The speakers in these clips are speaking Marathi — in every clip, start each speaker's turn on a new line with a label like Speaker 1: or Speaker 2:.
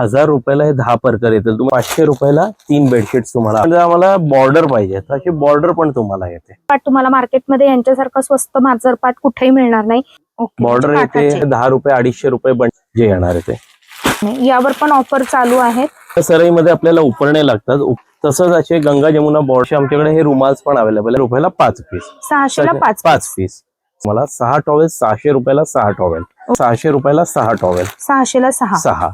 Speaker 1: हजार रुपयाला हे दहा परकर येतील. तुम्हाला पाचशे रुपयाला तीन बेडशीट तुम्हाला. जर आम्हाला बॉर्डर पाहिजे. तर अशी बॉर्डर पण तुम्हाला येते.
Speaker 2: पाट तुम्हाला मार्केटमध्ये यांच्यासारखं स्वस्त मार्जर पाट कुठेही मिळणार नाही.
Speaker 1: बॉर्डर
Speaker 2: म्हणजे
Speaker 1: येते. दहा रुपये अडीचशे रुपये बन जे येणार आहे ते.
Speaker 2: यावर पण ऑफर चालू आहेत.
Speaker 1: सराईमध्ये आपल्याला उपरणे लागतात. तसंच असे गंगा जमुना बॉर्डचे आमच्याकडे हे रुमाल्स पण अवेलेबल आहे रुपयाला पाच पीस
Speaker 2: सहाशेला पाच
Speaker 1: पाच पीस मला सहा टॉवेल सहाशे रुपयाला सहा टॉवेल सहाशे रुपयाला सहा टॉवेल
Speaker 2: सहाशेला सहा.
Speaker 1: सहा.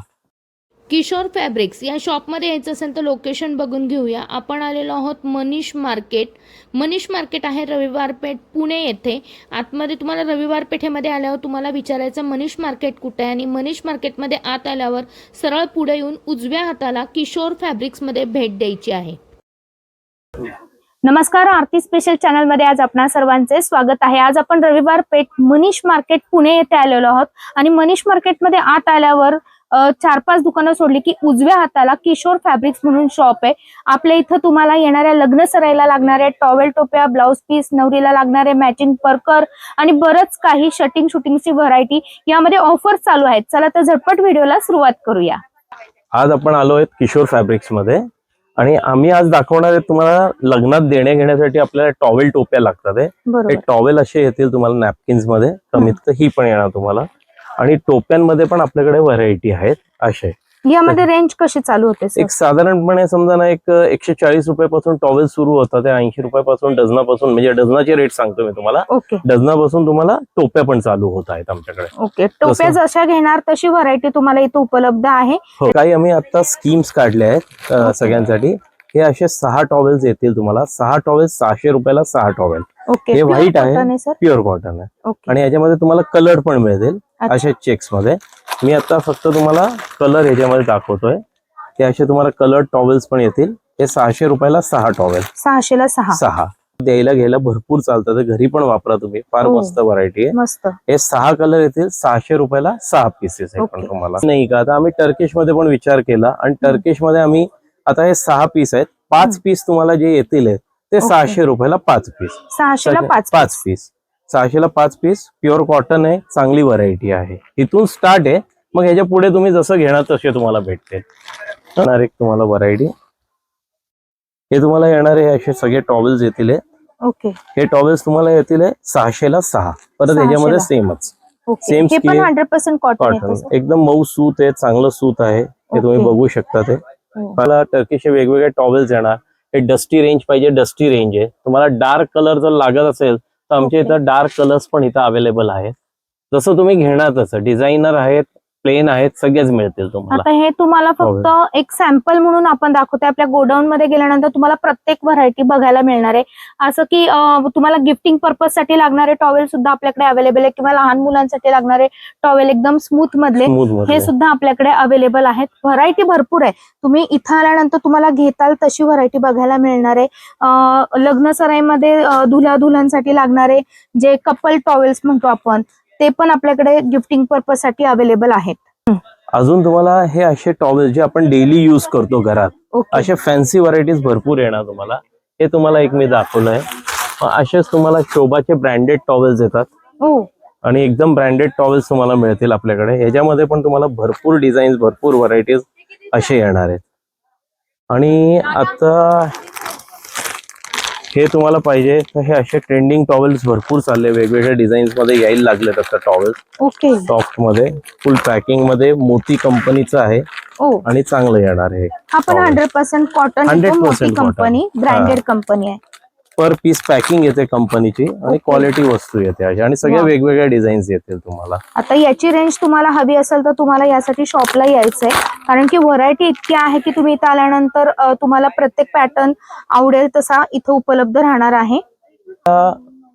Speaker 3: किशोर फॅब्रिक्स या शॉपमध्ये यायचं असेल तर लोकेशन बघून घेऊया. आपण आलेलो आहोत मनीष मार्केट. मनीष मार्केट आहे रविवार पेठ पुणे येथे. आतमध्ये तुम्हाला रविवार पेठेमध्ये आल्यावर तुम्हाला विचारायचं मनीष मार्केट कुठे आहे आणि मनीष मार्केटमध्ये आत आल्यावर सरळ पुढे येऊन उजव्या हाताला किशोर फॅब्रिक्समध्ये भेट द्यायची आहे.
Speaker 2: नमस्कार आरती स्पेशल चॅनलमध्ये आज आपणा सर्वांचे स्वागत आहे. आज आपण रविवार पेठ मनीष मार्केट पुणे येथे आलेलो आहोत. आणि मनीष मार्केटमध्ये आत आल्यावर चार पाच दुकानं सोडली की उजव्या हाताला किशोर फॅब्रिक्स म्हणून शॉप आहे. आपल्या इथं तुम्हाला येणाऱ्या लग्न सराईला लागणाऱ्या टॉवेल टोप्या ब्लाउज पीस नवरीला लागणारे मॅचिंग परकर आणि बरंच काही शटिंग शूटिंगची व्हरायटी यामध्ये ऑफर्स चालू आहेत. चला तर झटपट व्हिडिओला सुरुवात करूया.
Speaker 1: आज आपण आलो आहेत किशोर फॅब्रिक्समध्ये आणि आम्ही आज दाखवणार आहे तुम्हाला लग्नात देण्या घेण्यासाठी आपल्याला टॉवेल टोप्या लागतात टॉवेल असे येतील तुम्हाला नॅपकिन्समध्ये. कमीत ही पण येणार तुम्हाला. आणि टोप्यांमध्ये पण आपल्याकडे व्हरायटी आहेत असे
Speaker 2: यामध्ये रेंज कशी चालू होते
Speaker 1: एक साधारणपणे समजा ना एक एकशे चाळीस रुपयापासून टॉवेल सुरू होतात ऐंशी रुपयापासून डझनापासून म्हणजे डझनाचे रेट सांगतो मी तुम्हाला.
Speaker 2: ओके
Speaker 1: डझनापासून तुम्हाला टोप्या पण चालू होत आहेत आमच्याकडे.
Speaker 2: ओके टोप्या जशा घेणार तशी व्हरायटी तुम्हाला इथे उपलब्ध आहे.
Speaker 1: हो. काही आम्ही आता स्कीम्स काढल्या आहेत. सगळ्यांसाठी. हे असे सहा टॉवेल्स येतील तुम्हाला. सहा टॉवेल सहाशे रुपयाला सहा टॉवेल
Speaker 2: ओके
Speaker 1: हे white आहे. प्युअर कॉटन आहे. आणि याच्यामध्ये तुम्हाला कलर पण मिळतील. अशा चेक्समध्ये. मी आता फक्त तुम्हाला कलर याच्यामध्ये दाखवतोय. हे असे तुम्हाला कलर टॉवेल्स पण येतील. हे सहाशे रुपयाला सहा टॉवेल
Speaker 2: सहाशेला सहा.
Speaker 1: सहा. द्यायला घ्यायला भरपूर चालतं. ते घरी पण वापरा तुम्ही. फार
Speaker 2: हो.
Speaker 1: मस्त व्हरायटी आहे.
Speaker 2: मस्त.
Speaker 1: हे सहा कलर येतील. सहाशे रुपयाला सहा पीसेस आहे पण. तुम्हाला. नाही का? आता आम्ही टर्किशमध्ये पण विचार केला. आणि टर्किशमध्ये आम्ही आता हे सहा पीस आहेत. पाच. पीस तुम्हाला जे येतील आहेत, ते. सहाशे रुपयाला पाच पीस
Speaker 2: सहाशेला पाच
Speaker 1: पाच पीस सहाशेला पाच पीस प्युअर कॉटन आहे. चांगली व्हरायटी आहे. इथून स्टार्ट आहे. मग ह्याच्या पुढे तुम्ही जसं घेणार तसे तुम्हाला भेटते येणार एक तुम्हाला व्हरायटी हे तुम्हाला येणारे असे सगळे टॉवेल्स येतील हे.
Speaker 2: ओके.
Speaker 1: हे टॉवेल्स तुम्हाला येतील हे सहाशेला सहा. परत ह्याच्यामध्ये. सेमच
Speaker 2: ओके.
Speaker 1: Same
Speaker 2: हे पण
Speaker 1: skin.
Speaker 2: Hundred percent cotton
Speaker 1: cotton
Speaker 2: येते
Speaker 1: एकदम मऊ सूत आहे चांगलं सूत आहे. हे तुम्ही. बघू शकता ते.
Speaker 2: हो.
Speaker 1: मला टर्कीचे वेगवेगळे टॉवेल्स येणार. हे डस्टी रेंज पाहिजे डस्टी रेंज आहे. तुम्हाला डार्क कलर जर लागत असेल तर आमच्या इथं डार्क कलर्स पण इथं अवेलेबल आहेत. जसं तुम्ही घेणार तसं. डिझायनर आहेत प्लेन आहेत सगळेच मिळतील तुम्हाला.
Speaker 2: आता हे तुम्हाला फक्त एक सॅम्पल म्हणून आपण दाखवतोय. आपल्या गोडाऊन मध्ये गेल्यानंतर तुम्हाला प्रत्येक व्हरायटी बघायला मिळणार आहे. असं की अं, तुम्हाला गिफ्टिंग पर्पजसाठी लागणारे टॉवेल सुद्धा आपल्याकडे अवेलेबल आहे किंवा लहान मुलांसाठी लागणारे टॉवेल एकदम स्मूथ मधले
Speaker 1: स्मूथमध्ये
Speaker 2: हे सुद्धा आपल्याकडे अवेलेबल आहेत. व्हरायटी भरपूर आहे. तुम्ही इथं आल्यानंतर तुम्हाला घेताल तशी व्हरायटी बघायला मिळणार आहे. अं, लग्न सराईमध्ये दुल्हा दुल्हनसाठी लागणारे जे कपल टॉवेल्स म्हणतो आपण ते पण आपल्याकडे गिफ्टिंग पर्पजसाठी अवेलेबल आहेत.
Speaker 1: अजून तुम्हाला हे असे टॉवेल जे आपण डेली युज करतो घरात असे फॅन्सी व्हरायटीज भरपूर येणार तुम्हाला. हे तुम्हाला एक मी दाखवलंय. मग असेच तुम्हाला शोभाचे ब्रँडेड टॉवेल्स येतात.
Speaker 2: हो.
Speaker 1: आणि एकदम ब्रँडेड टॉवेल्स तुम्हाला मिळतील आपल्याकडे. ह्याच्यामध्ये पण तुम्हाला भरपूर डिझाईन्स भरपूर व्हरायटीज असे येणार आहेत. आणि आता हे तुम्हाला पाहिजे. तर हे असे ट्रेंडिंग टॉवेल्स भरपूर चालले. वेगवेगळ्या डिझाईन्समध्ये यायला लागलेत आता टॉवेल्स
Speaker 2: ओके
Speaker 1: सॉफ्टमध्ये फुल पॅकिंगमध्ये मोती कंपनीचं आहे.
Speaker 2: ओ
Speaker 1: आणि चांगलं येणार आहे.
Speaker 2: हा पण. हंड्रेड पर्सेंट कॉटन
Speaker 1: 100%
Speaker 2: मोठी
Speaker 1: cotton.
Speaker 2: कंपनी ब्रँडेड कंपनी आहे.
Speaker 1: पर पीस पॅकिंग येते कंपनीची आणि. क्वालिटी वस्तू येते अशा आणि सगळ्या. वेगवेगळ्या डिझाईन्स येतील तुम्हाला
Speaker 2: आता याची रेंज तुम्हाला हवी असेल तर तुम्हाला यासाठी शॉपला यायचंय कारण की व्हरायटी इतकी आहे की तुम्ही इथं आल्यानंतर तुम्हाला प्रत्येक पॅटर्न आवडेल तसा इथं उपलब्ध राहणार आहे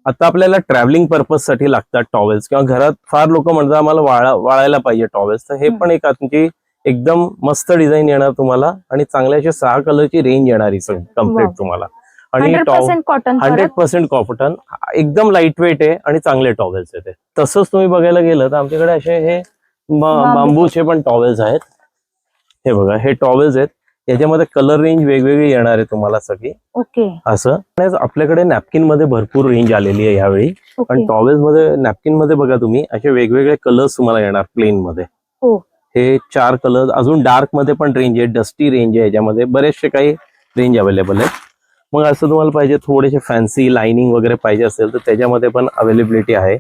Speaker 1: आता आपल्याला ट्रॅव्हलिंग पर्पजसाठी लागतात टॉवेल्स किंवा घरात फार लोक म्हणतात आम्हाला वाळा वाळायला पाहिजे टॉवेल्स तर हे. पण एक तुमची एकदम मस्त डिझाईन येणार तुम्हाला आणि चांगल्याशा सहा कलरची रेंज येणार ही कंप्लीट
Speaker 2: Wow.
Speaker 1: तुम्हाला आणि
Speaker 2: hundred percent cotton
Speaker 1: hundred percent cotton एकदम लाइट वेट आहे आणि चांगले टॉवेल्स येते तसंच तुम्ही बघायला गेलं तर आमच्याकडे असे हे. बांबूचे. पण टॉवेल्स आहेत. हे बघा हे टॉवेल्स आहेत. याच्यामध्ये कलर रेंज वेगवेगळी येणार आहे तुम्हाला सगळी.
Speaker 2: ओके
Speaker 1: असं. आपल्याकडे नॅपकिनमध्ये भरपूर रेंज आलेली आहे यावेळी. पण टॉवेल्समध्ये नॅपकिनमध्ये बघा तुम्ही असे वेगवेगळे कलर्स तुम्हाला येणार प्लेन मध्ये.
Speaker 2: हो.
Speaker 1: हे चार कलर अजून डार्कमध्ये पण रेंज आहे डस्टी रेंज आहे याच्यामध्ये. बरेचसे काही रेंज अवेलेबल आहे मग असं तुम्हाला पाहिजे थोडेसे फॅन्सी लाइनिंग वगैरे पाहिजे असेल तर त्याच्यामध्ये पण अवेलेबिलिटी आहे.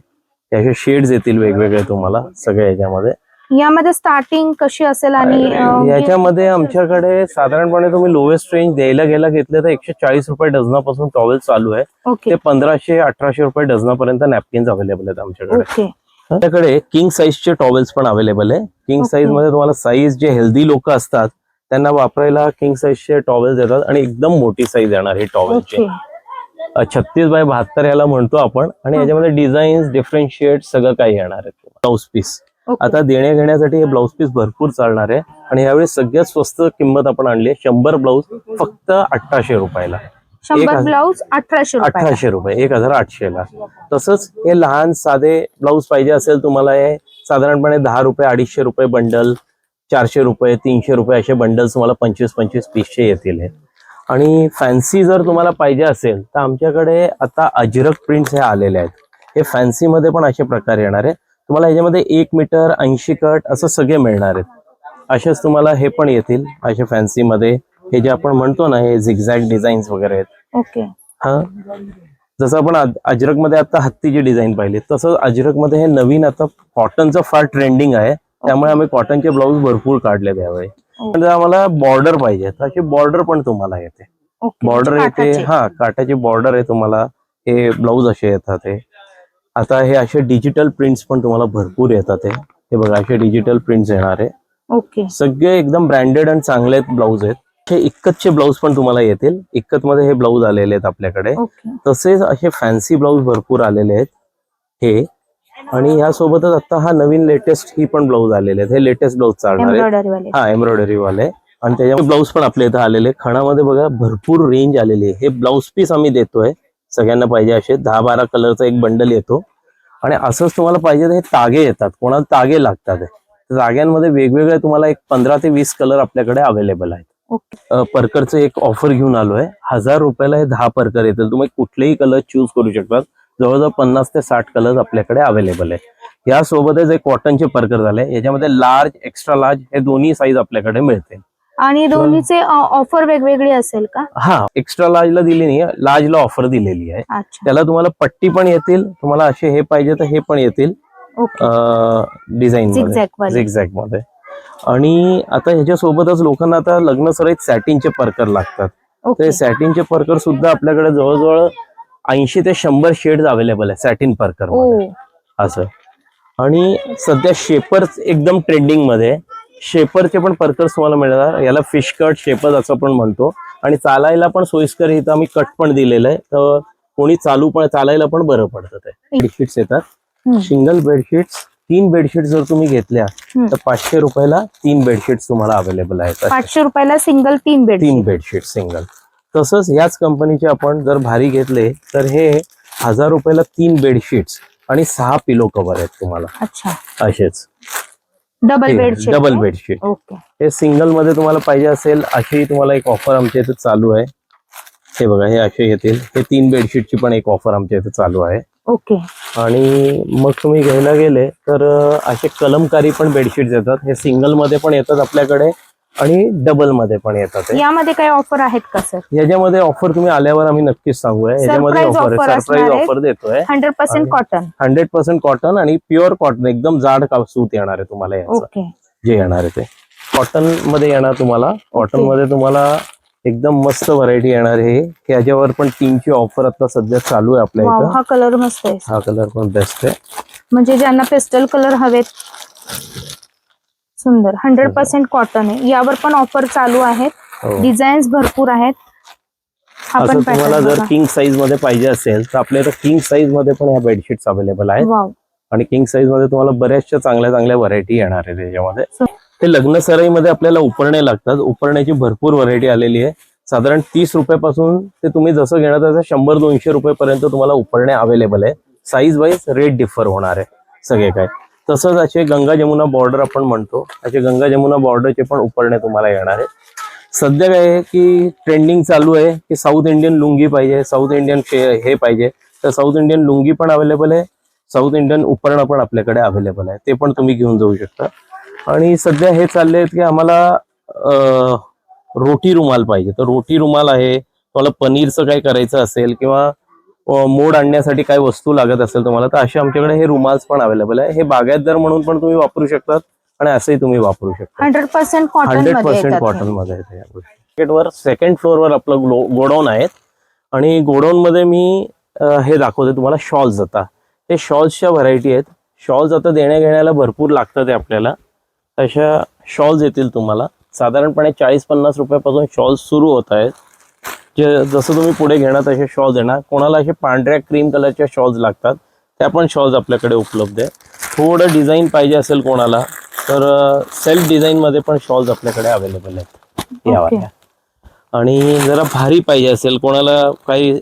Speaker 1: त्याचे शेड्स येतील वेगवेगळे तुम्हाला सगळ्या याच्यामध्ये.
Speaker 2: यामध्ये स्टार्टिंग कशी असेल आणि अं,
Speaker 1: याच्यामध्ये आमच्याकडे साधारणपणे तुम्ही लोएस्ट रेंज द्यायला गेला घेतले तर एकशे चाळीस रुपये डझनापासून टॉवेल चालू आहे. ते पंधराशे अठराशे रुपये डझनापर्यंत नॅपकिन्स अवेलेबल आहेत आमच्याकडे. आपल्याकडे किंग साईजचे टॉवेल्स पण अवेलेबल आहे. किंग. साईजमध्ये तुम्हाला साईज जे हेल्दी लोक असतात त्यांना वापरायला किंग साईजचे टॉवेल्स येतात आणि एकदम मोठी साईज येणार ही टॉवेलची छत्तीस बाय बहात्तर याला म्हणतो आपण आणि. याच्यामध्ये डिझाईन्स डिफरंशिएट सगळं काही येणार आहे ब्लाऊज पीस. आता देण्या घेण्यासाठी हे ब्लाऊज पीस भरपूर चालणार आहे आणि यावेळी सगळ्यात स्वस्त किंमत आपण आणली आहे शंभर ब्लाऊज फक्त अठराशे रुपयाला.
Speaker 2: शंभर ब्लाऊज अठराशे रुपये
Speaker 1: अठराशे रुपये एक हजार आठशे ला तसंच हे लहान साधे ब्लाऊज पाहिजे असेल तुम्हाला हे साधारणपणे दहा रुपये अडीचशे रुपये बंडल चारशे रुपये तीनशे रुपये असे बंडल्स तुम्हाला पंचवीस पंचवीस पीसचे येतील हे. आणि फॅन्सी जर तुम्हाला पाहिजे असेल तर आमच्याकडे आता अजरक प्रिंट्स हे आलेले आहेत. हे फॅन्सी मध्ये पण असे प्रकार येणार आहे तुम्हाला ह्याच्यामध्ये एक मीटर ऐंशी कट असं सगळे मिळणार आहेत. असेच तुम्हाला हे पण येतील असे फॅन्सी मध्ये. हे जे आपण म्हणतो ना हे झिगझॅग डिझाईन्स वगैरे आहेत.
Speaker 2: ओके
Speaker 1: हा. जसं आपण अजरकमध्ये आता हत्तीची डिझाईन पाहिली तसं अजरकमध्ये हे नवीन आता कॉटनचं फार ट्रेंडिंग आहे. त्यामुळे आम्ही कॉटनचे ब्लाऊज भरपूर काढले त्यावेळी पण जर आम्हाला बॉर्डर पाहिजे. अशी बॉर्डर पण तुम्हाला येते.
Speaker 2: ओके
Speaker 1: बॉर्डर
Speaker 2: म्हणजे
Speaker 1: येते. हा काटाची बॉर्डर आहे तुम्हाला. हे ब्लाऊज असे येतात हे. आता हे असे डिजिटल प्रिंट्स पण तुम्हाला भरपूर येतात हे. हे बघा असे डिजिटल प्रिंट्स येणार आहे.
Speaker 2: ओके.
Speaker 1: सगळे एकदम ब्रँडेड आणि चांगले ब्लाऊज आहेत. हे इक्कतचे ब्लाऊज पण तुम्हाला येतील. इक्कत मध्ये हे ब्लाऊज आलेले आहेत आपल्याकडे. तसेच असे फॅन्सी ब्लाऊज भरपूर आलेले आहेत. हे आणि यासोबतच आता हा नवीन लेटेस्ट ही पण ब्लाऊज आलेले आहेत. हे लेटेस्ट ब्लाऊज चालणार आहे हा एम्ब्रॉयडरी वाले. आणि त्याच्यामध्ये ब्लाऊज पण आपल्या इथं आलेले आहे. खणामध्ये बघा भरपूर रेंज आलेली आहे. हे ब्लाऊज पीस आम्ही देतोय. सगळ्यांना पाहिजे असे. दहा बारा कलरचा एक बंडल येतो. आणि असंच तुम्हाला पाहिजे हे तागे येतात. कोणाला तागे लागतात. तर ताग्यांमध्ये वेगवेगळे तुम्हाला एक पंधरा ते वीस कलर आपल्याकडे अवेलेबल आहेत. परकरचं एक ऑफर घेऊन आलोय. हजार रुपयाला हे दहा परकर येतील तुम्ही कुठलेही कलर चूज करू शकतात. जवळजवळ पन्नास ते साठ कलर आपल्याकडे अवेलेबल आहे यासोबतच एक कॉटनचे परकर झाले. याच्यामध्ये लार्ज एक्स्ट्रा लार्ज हे दोन्ही साईज आपल्याकडे मिळते
Speaker 2: आणि दोन्हीचे ऑफर वेगवेगळी असेल का?
Speaker 1: हा एक्स्ट्रा लार्जला दिली नाही लार्जला ऑफर दिलेली आहे. त्याला तुम्हाला पट्टी पण येतील तुम्हाला असे हे पाहिजे तर हे पण येतील डिझाईन. झिगझॅगमध्ये आणि आता ह्याच्या सोबतच लोकांना आता लग्न सराईत सॅटिनचे परकर लागतात. ते सॅटिनचे परकर सुद्धा आपल्याकडे जवळजवळ ऐंशी ते शंभर शेड्स अवेलेबल आहे सॅटिन परकर
Speaker 2: ओ
Speaker 1: असं. आणि सध्या शेपर्स एकदम ट्रेंडिंगमध्ये. शेपरचे पण परकर्स तुम्हाला मिळणार. याला फिश कट शेपर असं पण म्हणतो. आणि चालायला पण सोयीस्कर इथं आम्ही कट पण दिलेलं आहे. तर कोणी चालू पण चालायला पण बरं पडतं ते. बेडशीट्स येतात. सिंगल बेडशीट्स तीन बेडशीट जर तुम्ही घेतल्या. तर पाचशे रुपयाला तीन बेडशीट्स तुम्हाला अवेलेबल आहेत.
Speaker 2: पाचशे रुपयाला सिंगल तीन बेड
Speaker 1: तीन बेडशीट सिंगल तसंच याच कंपनीचे आपण जर भारी घेतले तर हे हजार रुपयाला तीन बेडशीट्स आणि सहा पिलो कव्हर आहेत तुम्हाला.
Speaker 2: अच्छा.
Speaker 1: असेच.
Speaker 2: Double bedsheet
Speaker 1: double bedsheet
Speaker 2: okay
Speaker 1: हे सिंगलमध्ये तुम्हाला पाहिजे असेल अशी तुम्हाला एक ऑफर आमच्या इथे चालू आहे. हे बघा हे असे येतील. हे तीन बेडशीटची पण एक ऑफर आमच्या इथे चालू आहे.
Speaker 2: ओके
Speaker 1: आणि मग तुम्ही घ्यायला गेले तर असे कलमकारी पण बेडशीट येतात. हे सिंगलमध्ये पण येतात आपल्याकडे. आणि डबलमध्ये पण येतात.
Speaker 2: यामध्ये काही ऑफर आहेत का सर
Speaker 1: याच्यामध्ये ऑफर तुम्ही आल्यावर आम्ही नक्कीच सांगूया याच्यामध्ये ऑफर आहे. सरप्राईज. ऑफर देतोय.
Speaker 2: Hundred percent cotton
Speaker 1: hundred percent cotton आणि प्युअर कॉटन एकदम जाड का सूत येणार आहे तुम्हाला याचं. जे येणार आहे ते. कॉटनमध्ये येणार तुम्हाला. कॉटन. मध्ये तुम्हाला एकदम मस्त व्हरायटी येणार आहे. याच्यावर पण तीनची ऑफर आता सध्या चालू आहे आपल्या इथं.
Speaker 2: हा कलर मस्त आहे
Speaker 1: हा कलर पण बेस्ट आहे.
Speaker 2: म्हणजे ज्यांना पेस्टल कलर हवेत सुंदर. हंड्रेड पर्सेंट कॉटन आहे. यावर पण ऑफर चालू आहेत.
Speaker 1: हो.
Speaker 2: डिझाईन्स भरपूर आहेत. हा
Speaker 1: असं
Speaker 2: पण
Speaker 1: तुम्हाला जर किंग साईजमध्ये पाहिजे असेल तर आपल्या इथं किंग साईजमध्ये पण ह्या बेडशीट्स अवेलेबल आहेत.
Speaker 2: वाव
Speaker 1: आणि किंग साईजमध्ये तुम्हाला बऱ्याचशा चांगल्या चांगल्या व्हरायटी येणार आहे त्याच्यामध्ये. ते लग्न सराईमध्ये आपल्याला उपरणे लागतात. उपरण्याची भरपूर व्हरायटी आलेली आहे. साधारण तीस रुपयापासून ते तुम्ही जसं घेणार तसं शंभर दोनशे रुपयेपर्यंत तुम्हाला उपरणे अवेलेबल आहे. साईज वाईज रेट डिफर होणार आहे. सगळे काय. तसंच असे गंगा जमुना बॉर्डर आपण म्हणतो. असे गंगा जमुना बॉर्डरचे पण उपरणे तुम्हाला येणार आहे सध्या काय आहे की ट्रेंडिंग चालू आहे की साऊथ इंडियन लुंगी पाहिजे साऊथ इंडियन हे पाहिजे. तर साऊथ इंडियन लुंगी पण अवेलेबल आहे. साऊथ इंडियन उपरणं पण आपल्याकडे अवेलेबल आहे ते पण तुम्ही घेऊन जाऊ शकता. आणि सध्या हे चालले आहेत की आम्हाला रोटी रुमाल पाहिजे. तर रोटी रुमाल आहे. तुम्हाला पनीरचं काय करायचं असेल किंवा मोड आणण्यासाठी काय वस्तू लागत असेल तुम्हाला तर असे आमच्याकडे हे रुमाल्स पण अवेलेबल आहे. हे बागायतदार म्हणून पण तुम्ही वापरू शकतात आणि असंही तुम्ही वापरू शकता.
Speaker 2: हंड्रेड पर्सेंट कॉटन हंड्रेडमध्ये
Speaker 1: पर्सेंट कॉटन. मध्ये आहे या गोष्टी. वर सेकंड फ्लोअरवर आपलं गोडाऊन आहे आणि गोडाऊन मध्ये मी हे दाखवते तुम्हाला शॉल्स आता. हे शॉल्सच्या व्हरायटी आहेत. शॉल्स आता देण्या घेण्याला भरपूर लागतात आहे आपल्याला. अशा शॉल्स येतील तुम्हाला. साधारणपणे चाळीस पन्नास रुपयापासून शॉल्स सुरू होत आहेत. जे जसं तुम्ही पुढे घेणार तसे शॉल्स येणार कोणाला असे पांढऱ्या क्रीम कलरच्या शॉल्स लागतात त्या पण शॉल्स आपल्याकडे उपलब्ध आहे थोडं डिझाईन पाहिजे असेल कोणाला तर सेल्फ डिझाईन मध्ये पण शॉल्स आपल्याकडे अवेलेबल आहेत या
Speaker 2: Okay.
Speaker 1: वाल्या. आणि जरा भारी पाहिजे असेल कोणाला काही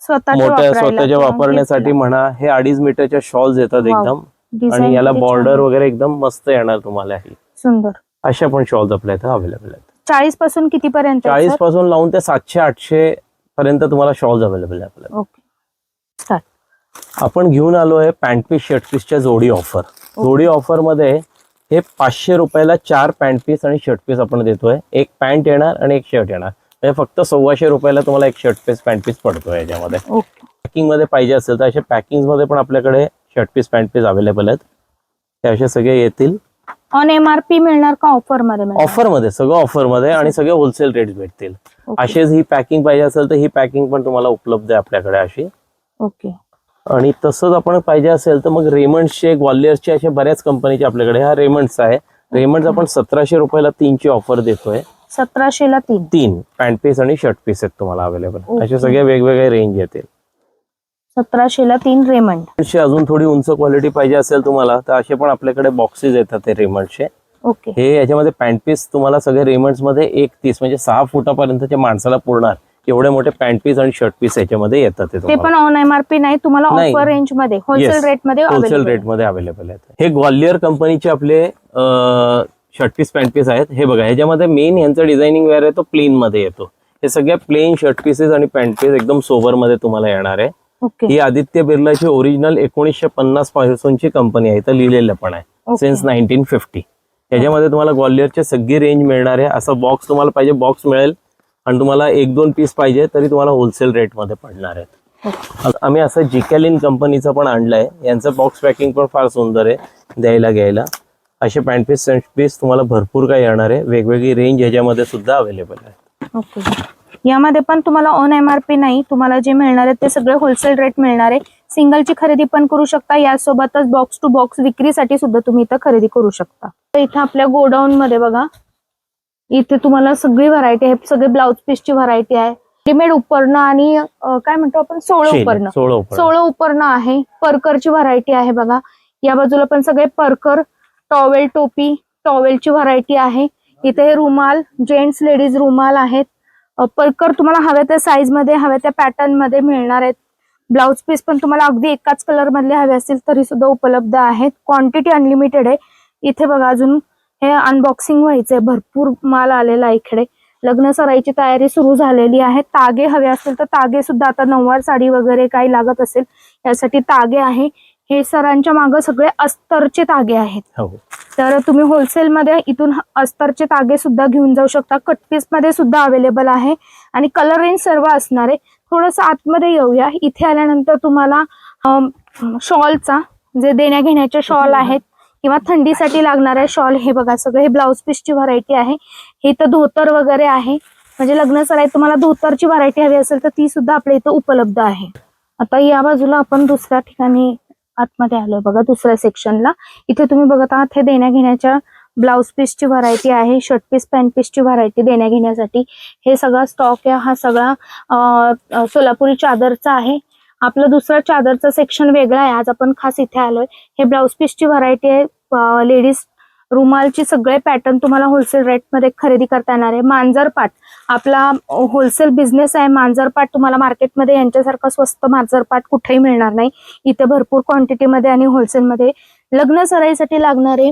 Speaker 1: मोठ्या स्वतःच्या वापरण्यासाठी म्हणा हे अडीच मीटरच्या शॉल्स येतात. एकदम आणि याला बॉर्डर. वगैरे एकदम मस्त येणार तुम्हाला ही
Speaker 2: सुंदर
Speaker 1: अशा पण शॉल्स आपल्या इथं अवेलेबल आहेत
Speaker 2: चाळीसपासून किती पर्यंत
Speaker 1: चाळीसपासून लावून ते सातशे आठशे पर्यंत तुम्हाला शॉल्स अवेलेबल आहे आपल्याला आपण घेऊन आलो आहे पॅन्ट पीस शर्ट पीसच्या जोडी ऑफर. जोडी ऑफरमध्ये हे पाचशे रुपयाला चार पॅन्ट पीस आणि शर्ट पीस आपण देतोय. एक पॅन्ट येणार आणि एक शर्ट येणार. म्हणजे फक्त सव्वाशे रुपयाला तुम्हाला एक शर्ट पीस पॅन्ट पीस पडतोय याच्यामध्ये. पॅकिंगमध्ये पाहिजे असेल तर असे पॅकिंगमध्ये पण आपल्याकडे shirt piece pant piece available आहेत. ते असे सगळे येतील.
Speaker 2: ऑन एम आर पी मिळणार का
Speaker 1: ऑफरमध्ये? ऑफरमध्ये सगळं ऑफरमध्ये आणि सगळे होलसेल रेट भेटतील. असेच ही पॅकिंग पाहिजे असेल तर ही पॅकिंग पण तुम्हाला उपलब्ध आहे आपल्याकडे अशी.
Speaker 2: ओके
Speaker 1: आणि तसंच आपण पाहिजे असेल तर मग रेमंड्सचे ग्वालियरचे अशा बऱ्याच कंपनीचे आपल्याकडे. हा रेमंड्स आहे. रेमंड्स आपण सतराशे रुपयाला तीनची ऑफर देतोय.
Speaker 2: सतराशे ला तीन.
Speaker 1: तीन पॅन्ट पीस आणि शर्ट पीस आहेत तुम्हाला अवेलेबल
Speaker 2: ओके.
Speaker 1: असे सगळे वेगवेगळे रेंज येतील.
Speaker 2: सतराशे ला तीन रेमंड
Speaker 1: अजून थोडी उंच क्वालिटी पाहिजे असेल तुम्हाला तर असे पण आपल्याकडे बॉक्सेस येतात ते रेमंडचे
Speaker 2: ओके.
Speaker 1: हे याच्यामध्ये पॅन्ट पीस तुम्हाला सगळे रेमंड्समध्ये एक तीस म्हणजे सहा फुटापर्यंतच्या माणसाला पुरणार. एवढे मोठे पॅन्ट पीस आणि शर्ट पीस याच्यामध्ये येतात ते.
Speaker 2: पण ऑन एम आर पी नाही तुम्हाला. ऑफर रेंजमध्ये होलसेल. रेटमध्ये
Speaker 1: होलसेल रेटमध्ये अवेलेबल आहेत. हे ग्वालियर कंपनीचे आपले शर्ट पीस पॅन्ट पीस आहेत. हे बघा ह्याच्यामध्ये मेन यांचं डिझायनिंग वेअर आहे तो प्लेन मध्ये येतो. हे सगळे प्लेन शर्ट पीसेस आणि पॅन्ट पीस एकदम सोबरमध्ये तुम्हाला येणार आहे. ही आदित्य बिर्लाची ओरिजिनल एकोणीसशे पन्नास पासूनची कंपनी आहे. इथं लिहिलेलं पण आहे. सिन्स नाईन्टीन फिफ्टी याच्यामध्ये तुम्हाला ग्वालियरची सगळी रेंज मिळणार आहे. असा बॉक्स तुम्हाला पाहिजे बॉक्स मिळेल. आणि तुम्हाला एक दोन पीस पाहिजे तरी तुम्हाला होलसेल रेटमध्ये पडणार आहेत. आम्ही असं जिकॅलिन कंपनीचं पण आणलंय. यांचं बॉक्स पॅकिंग पण फार सुंदर आहे द्यायला घ्यायला. असे पॅन्ट पीस पीस तुम्हाला भरपूर काही येणार आहे. वेगवेगळी रेंज ह्याच्यामध्ये सुद्धा अवेलेबल आहे
Speaker 2: ओके. यामध्ये पण तुम्हाला ऑन एम आर पी नाही तुम्हाला जे मिळणार आहे ते सगळे होलसेल रेट मिळणार आहे. सिंगलची खरेदी पण करू शकता यासोबतच बॉक्स टू बॉक्स विक्रीसाठी सुद्धा तुम्ही इथं खरेदी करू शकता. तर इथं आपल्या गोडाऊन मध्ये बघा इथे तुम्हाला सगळी व्हरायटी आहे सगळे ब्लाउज पीसची व्हरायटी आहे. रेडीमेड उपरणं आणि काय म्हणतो आपण? सोळं उपरणं
Speaker 1: सोळं उपरणं.
Speaker 2: आहे परकरची व्हरायटी आहे बघा. या बाजूला पण सगळे परकर टॉवेल टोपी टॉवेलची व्हरायटी आहे. इथे हे रुमाल जेंट्स लेडीज रुमाल आहेत. परकर तुम्हाला हव्या त्या साईजमध्ये हव्या त्या पॅटर्नमध्ये मिळणार आहेत. ब्लाउज पीस पण तुम्हाला अगदी एकाच कलर मधले हवे असतील तरी सुद्धा उपलब्ध आहेत. क्वांटिटी अनलिमिटेड आहे. इथे बघा अजून हे अनबॉक्सिंग व्हायचंय. भरपूर माल आलेला आहे इकडे. लग्न सराईची तयारी सुरू झालेली आहे. तागे हवे असतील तर तागे सुद्धा आता नऊवार साडी वगैरे काही लागत असेल यासाठी तागे आहे. हे सरांच्या मागे सगळे अस्तरचे तागे आहेत.
Speaker 1: हो.
Speaker 2: तर तुम्ही होलसेलमध्ये इथून अस्तरचे तागे सुद्धा घेऊन जाऊ शकता. कटपीसमध्ये सुद्धा अवेलेबल आहे. आणि कलर रेंज सर्व असणार आहे. थोडस आतमध्ये येऊया. इथे आल्यानंतर तुम्हाला शॉलचा जे देण्या घेण्याचे शॉल आहेत किंवा थंडीसाठी लागणारे शॉल हे बघा सगळे. हे ब्लाउज पीसची व्हरायटी आहे. हे तर धोतर वगैरे आहे. म्हणजे लग्न सराई तुम्हाला धोतरची व्हरायटी हवी असेल तर ती सुद्धा आपल्या इथं उपलब्ध आहे. आता या बाजूला आपण दुसऱ्या ठिकाणी आतमध्ये आलोय बघा दुसऱ्या सेक्शनला इथे तुम्ही बघत आहात हे देण्या घेण्याच्या ब्लाउज पीसची व्हरायटी आहे शर्ट पीस पॅन्ट पीसची व्हरायटी देण्या घेण्यासाठी हे सगळा स्टॉक आहे हा सगळा सोलापुरी चादरचा आहे. आपलं दुसरा चादरचा सेक्शन वेगळं आहे आज आपण खास इथे आलोय. हे ब्लाउज पीसची व्हरायटी आहे लेडीज रुमालचे सगळे पॅटर्न तुम्हाला होलसेल रेटमध्ये खरेदी करता येणार आहे. मांजरपाट आपला होलसेल बिझनेस आहे. मांजरपाट तुम्हाला मार्केटमध्ये यांच्यासारखा स्वस्त मांजरपाट कुठेही मिळणार नाही. इथे भरपूर क्वांटिटीमध्ये आणि होलसेलमध्ये लग्न सराईसाठी लागणारे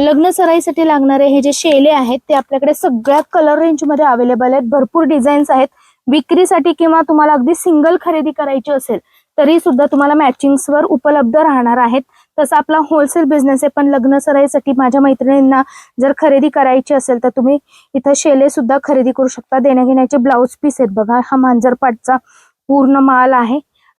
Speaker 2: लग्न सराईसाठी लागणारे हे जे शेले आहेत ते आपल्याकडे सगळ्या कलर रेंजमध्ये अवेलेबल आहेत. भरपूर डिझाईन्स आहेत. विक्रीसाठी किंवा तुम्हाला अगदी सिंगल खरेदी करायची असेल तरी सुद्धा तुम्हाला मॅचिंग्सवर उपलब्ध राहणार आहेत. तसा आपला होलसेल बिझनेस आहे पण लग्न सराईसाठी माझ्या मैत्रिणींना जर खरेदी करायची असेल तर तुम्ही इथं शेले सुद्धा खरेदी करू शकता. देण्याघेण्याचे ब्लाऊज पीस आहेत बघा हा मांजरपाटचा पूर्ण माल आहे.